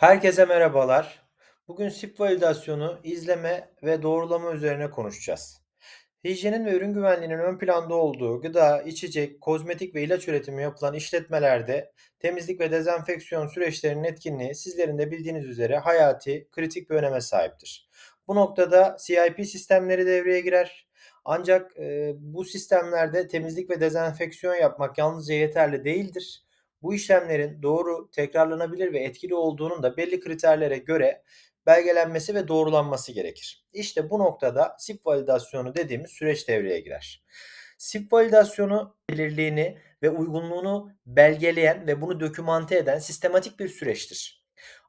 Herkese merhabalar. Bugün SIP validasyonu, izleme ve doğrulama üzerine konuşacağız. Hijyenin ve ürün güvenliğinin ön planda olduğu gıda, içecek, kozmetik ve ilaç üretimi yapılan işletmelerde temizlik ve dezenfeksiyon süreçlerinin etkinliği sizlerin de bildiğiniz üzere hayati, kritik bir öneme sahiptir. Bu noktada CIP sistemleri devreye girer. Ancak e, bu sistemlerde temizlik ve dezenfeksiyon yapmak yalnızca yeterli değildir. Bu işlemlerin doğru, tekrarlanabilir ve etkili olduğunun da belli kriterlere göre belgelenmesi ve doğrulanması gerekir. İşte bu noktada SIP validasyonu dediğimiz süreç devreye girer. SIP validasyonu belirliğini ve uygunluğunu belgeleyen ve bunu dokümante eden sistematik bir süreçtir.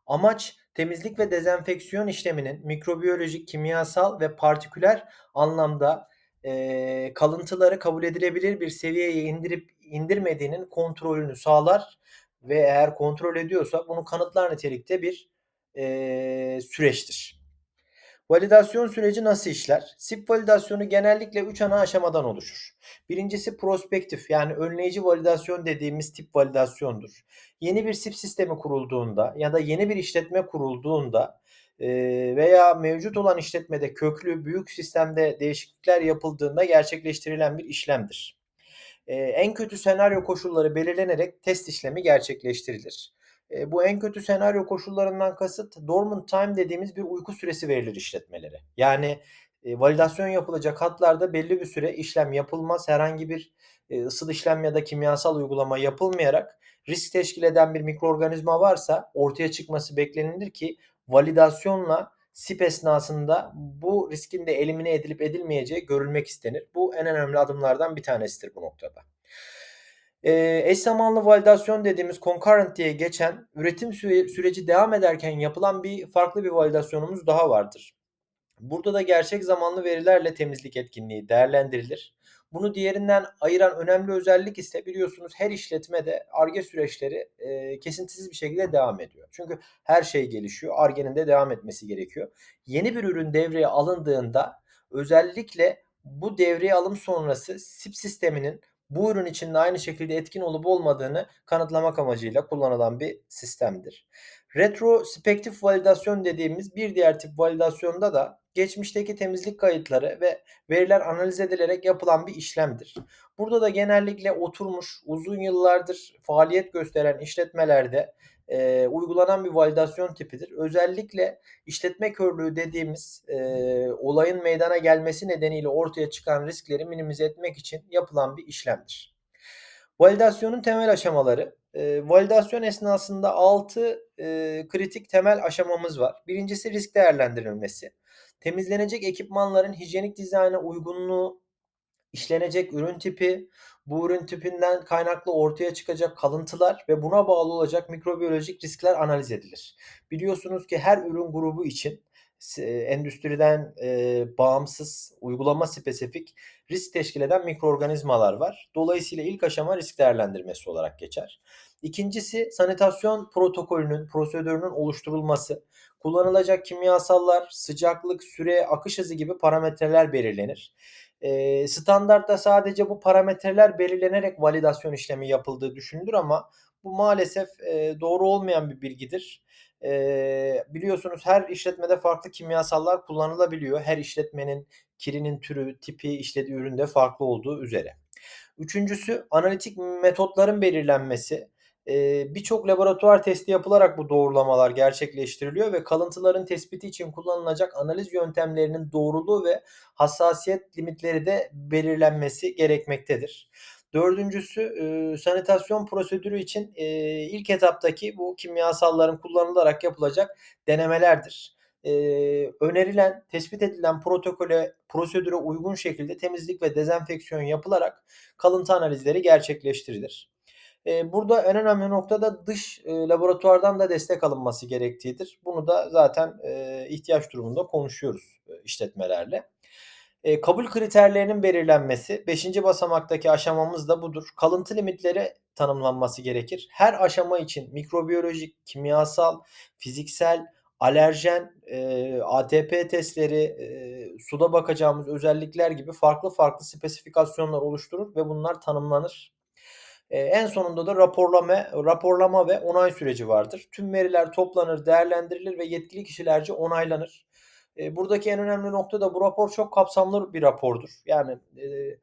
Amaç temizlik ve dezenfeksiyon işleminin mikrobiyolojik, kimyasal ve partiküler anlamda e, kalıntıları kabul edilebilir bir seviyeye indirip indirmediğinin kontrolünü sağlar ve eğer kontrol ediyorsa bunu kanıtlar nitelikte bir e, süreçtir. Validasyon süreci nasıl işler? SIP validasyonu genellikle 3 ana aşamadan oluşur. Birincisi prospektif yani önleyici validasyon dediğimiz tip validasyondur. Yeni bir SIP sistemi kurulduğunda ya da yeni bir işletme kurulduğunda veya mevcut olan işletmede köklü büyük sistemde değişiklikler yapıldığında gerçekleştirilen bir işlemdir. En kötü senaryo koşulları belirlenerek test işlemi gerçekleştirilir. Bu en kötü senaryo koşullarından kasıt dormant time dediğimiz bir uyku süresi verilir işletmelere. Yani validasyon yapılacak hatlarda belli bir süre işlem yapılmaz. Herhangi bir ısıl işlem ya da kimyasal uygulama yapılmayarak risk teşkil eden bir mikroorganizma varsa ortaya çıkması beklenilir ki validasyonla SIP esnasında bu riskin de elimine edilip edilmeyeceği görülmek istenir. Bu en önemli adımlardan bir tanesidir bu noktada. Ee, eş zamanlı validasyon dediğimiz concurrent diye geçen üretim süre, süreci devam ederken yapılan bir farklı bir validasyonumuz daha vardır. Burada da gerçek zamanlı verilerle temizlik etkinliği değerlendirilir. Bunu diğerinden ayıran önemli özellik ise biliyorsunuz her işletmede ARGE süreçleri e, kesintisiz bir şekilde devam ediyor. Çünkü her şey gelişiyor. ARGE'nin de devam etmesi gerekiyor. Yeni bir ürün devreye alındığında özellikle bu devreye alım sonrası SIP sisteminin bu ürün için de aynı şekilde etkin olup olmadığını kanıtlamak amacıyla kullanılan bir sistemdir. Retrospektif validasyon dediğimiz bir diğer tip validasyonda da geçmişteki temizlik kayıtları ve veriler analiz edilerek yapılan bir işlemdir. Burada da genellikle oturmuş uzun yıllardır faaliyet gösteren işletmelerde e, uygulanan bir validasyon tipidir. Özellikle işletme körlüğü dediğimiz e, olayın meydana gelmesi nedeniyle ortaya çıkan riskleri minimize etmek için yapılan bir işlemdir. Validasyonun temel aşamaları. E, validasyon esnasında 6 e, kritik temel aşamamız var. Birincisi risk değerlendirilmesi. Temizlenecek ekipmanların hijyenik dizayna uygunluğu, işlenecek ürün tipi, bu ürün tipinden kaynaklı ortaya çıkacak kalıntılar ve buna bağlı olacak mikrobiyolojik riskler analiz edilir. Biliyorsunuz ki her ürün grubu için endüstriden e, bağımsız, uygulama spesifik risk teşkil eden mikroorganizmalar var. Dolayısıyla ilk aşama risk değerlendirmesi olarak geçer. İkincisi sanitasyon protokolünün, prosedürünün oluşturulması. Kullanılacak kimyasallar, sıcaklık, süre, akış hızı gibi parametreler belirlenir. E, standartta sadece bu parametreler belirlenerek validasyon işlemi yapıldığı düşünülür ama bu maalesef e, doğru olmayan bir bilgidir. E, biliyorsunuz her işletmede farklı kimyasallar kullanılabiliyor. Her işletmenin kirinin türü, tipi, işlediği üründe farklı olduğu üzere. Üçüncüsü analitik metotların belirlenmesi. Ee, Birçok laboratuvar testi yapılarak bu doğrulamalar gerçekleştiriliyor ve kalıntıların tespiti için kullanılacak analiz yöntemlerinin doğruluğu ve hassasiyet limitleri de belirlenmesi gerekmektedir. Dördüncüsü e, sanitasyon prosedürü için e, ilk etaptaki bu kimyasalların kullanılarak yapılacak denemelerdir. E, önerilen, tespit edilen protokole, prosedüre uygun şekilde temizlik ve dezenfeksiyon yapılarak kalıntı analizleri gerçekleştirilir. E, burada en önemli nokta da dış e, laboratuvardan da destek alınması gerektiğidir. Bunu da zaten e, ihtiyaç durumunda konuşuyoruz e, işletmelerle. E, kabul kriterlerinin belirlenmesi 5. basamaktaki aşamamız da budur. Kalıntı limitleri tanımlanması gerekir. Her aşama için mikrobiyolojik, kimyasal, fiziksel, alerjen, ATP testleri, suda bakacağımız özellikler gibi farklı farklı spesifikasyonlar oluşturur ve bunlar tanımlanır. Eee, en sonunda da raporlama raporlama ve onay süreci vardır. Tüm veriler toplanır, değerlendirilir ve yetkili kişilerce onaylanır. Eee, buradaki en önemli nokta da bu rapor çok kapsamlı bir rapordur. Yani, eee,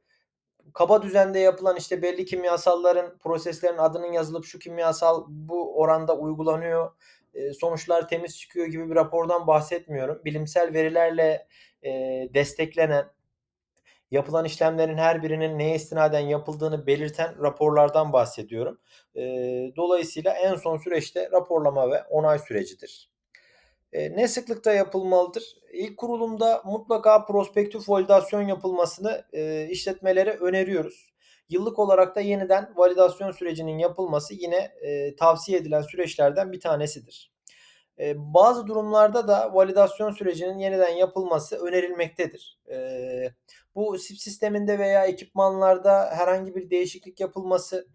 kaba düzende yapılan, işte, belli kimyasalların, proseslerin adının yazılıp şu kimyasal bu oranda uygulanıyor, eee, sonuçlar temiz çıkıyor gibi bir rapordan bahsetmiyorum. Bilimsel verilerle, eee, desteklenen, yapılan işlemlerin her birinin neye istinaden yapıldığını belirten raporlardan bahsediyorum. Eee, dolayısıyla en son süreçte raporlama ve onay sürecidir. Eee, ne sıklıkta yapılmalıdır? İlk kurulumda mutlaka prospektif validasyon yapılmasını, eee, işletmelere öneriyoruz. Yıllık olarak da yeniden validasyon sürecinin yapılması yine, eee, tavsiye edilen süreçlerden bir tanesidir. Eee, bazı durumlarda da validasyon sürecinin yeniden yapılması önerilmektedir. Eee, bu SIP sisteminde veya ekipmanlarda herhangi bir değişiklik yapılması,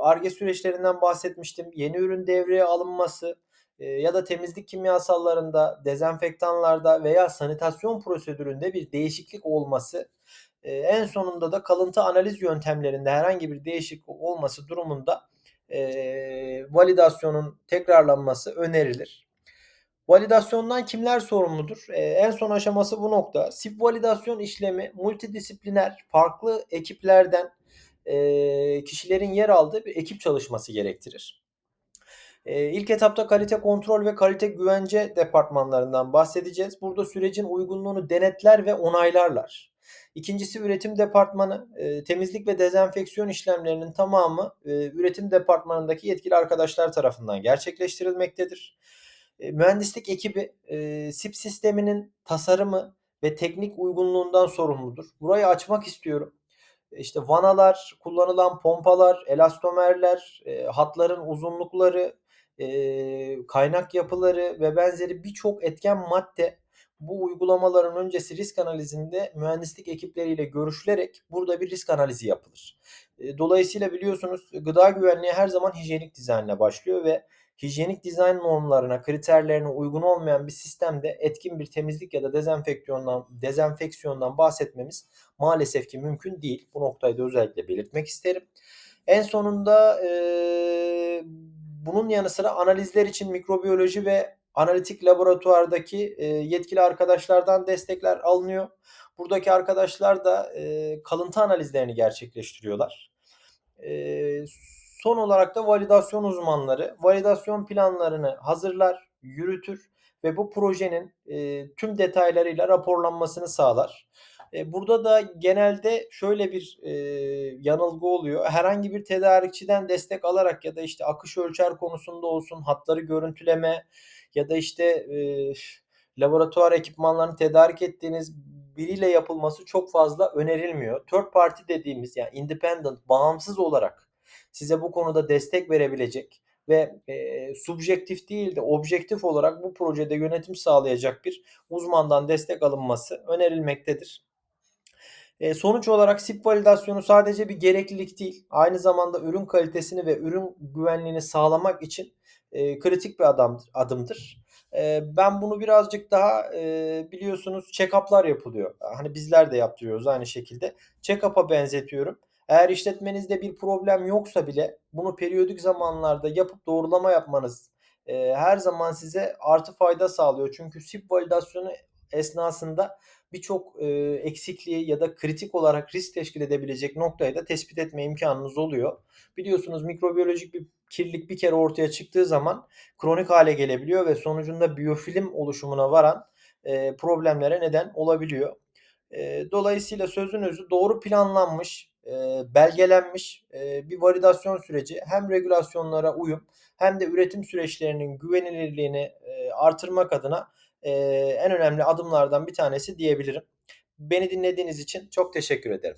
Ar-Ge süreçlerinden bahsetmiştim. Yeni ürün devreye alınması, eee, ya da temizlik kimyasallarında, dezenfektanlarda veya sanitasyon prosedüründe bir değişiklik olması, eee, en sonunda da kalıntı analiz yöntemlerinde herhangi bir değişiklik olması durumunda, eee, validasyonun tekrarlanması önerilir. Validasyondan kimler sorumludur? Eee, en son aşaması bu nokta. SIP validasyon işlemi multidisipliner, farklı ekiplerden, eee, kişilerin yer aldığı bir ekip çalışması gerektirir. Eee, ilk etapta kalite kontrol ve kalite güvence departmanlarından bahsedeceğiz. Burada sürecin uygunluğunu denetler ve onaylarlar. İkincisi üretim departmanı. Eee, temizlik ve dezenfeksiyon işlemlerinin tamamı, eee, üretim departmanındaki yetkili arkadaşlar tarafından gerçekleştirilmektedir. Eee, mühendislik ekibi, eee, SIP sisteminin tasarımı ve teknik uygunluğundan sorumludur. Burayı açmak istiyorum. İşte vanalar, kullanılan pompalar, elastomerler, eee, hatların uzunlukları, eee, kaynak yapıları ve benzeri birçok etken madde bu uygulamaların öncesi risk analizinde mühendislik ekipleriyle görüşülerek burada bir risk analizi yapılır. Eee, dolayısıyla biliyorsunuz gıda güvenliği her zaman hijyenik dizaynla başlıyor ve hijyenik dizayn normlarına, kriterlerine uygun olmayan bir sistemde etkin bir temizlik ya da dezenfeksiyondan dezenfeksiyondan bahsetmemiz maalesef ki mümkün değil. Bu noktayı da özellikle belirtmek isterim. En sonunda eee, bunun yanı sıra analizler için mikrobiyoloji ve analitik laboratuvardaki eee, yetkili arkadaşlardan destekler alınıyor. Buradaki arkadaşlar da eee, kalıntı analizlerini gerçekleştiriyorlar. Eee, son olarak da validasyon uzmanları validasyon planlarını hazırlar, yürütür ve bu projenin eee, tüm detaylarıyla raporlanmasını sağlar. Eee, burada da genelde şöyle bir eee, yanılgı oluyor. Herhangi bir tedarikçiden destek alarak ya da işte akış ölçer konusunda olsun, hatları görüntüleme ya da işte eee, laboratuvar ekipmanlarını tedarik ettiğiniz biriyle yapılması çok fazla önerilmiyor. Third party dediğimiz yani independent, bağımsız olarak size bu konuda destek verebilecek ve eee, subjektif değil de objektif olarak bu projede yönetim sağlayacak bir uzmandan destek alınması önerilmektedir. Eee, sonuç olarak SIP validasyonu sadece bir gereklilik değil, aynı zamanda ürün kalitesini ve ürün güvenliğini sağlamak için eee, kritik bir adamdır, adımdır. Eee, ben bunu birazcık daha eee, biliyorsunuz check-up'lar yapılıyor. Hani bizler de yaptırıyoruz aynı şekilde. Check-up'a benzetiyorum. Eğer işletmenizde bir problem yoksa bile bunu periyodik zamanlarda yapıp doğrulama yapmanız eee, her zaman size artı fayda sağlıyor. Çünkü SIP validasyonu esnasında birçok eee, eksikliği ya da kritik olarak risk teşkil edebilecek noktayı da tespit etme imkanınız oluyor. Biliyorsunuz mikrobiyolojik bir kirlilik bir kere ortaya çıktığı zaman kronik hale gelebiliyor ve sonucunda biyofilm oluşumuna varan eee, problemlere neden olabiliyor. Eee, dolayısıyla sözün özü doğru planlanmış, eee, belgelenmiş eee, bir validasyon süreci hem regülasyonlara uyum hem de üretim süreçlerinin güvenilirliğini eee, artırmak adına eee, en önemli adımlardan bir tanesi diyebilirim. Beni dinlediğiniz için çok teşekkür ederim.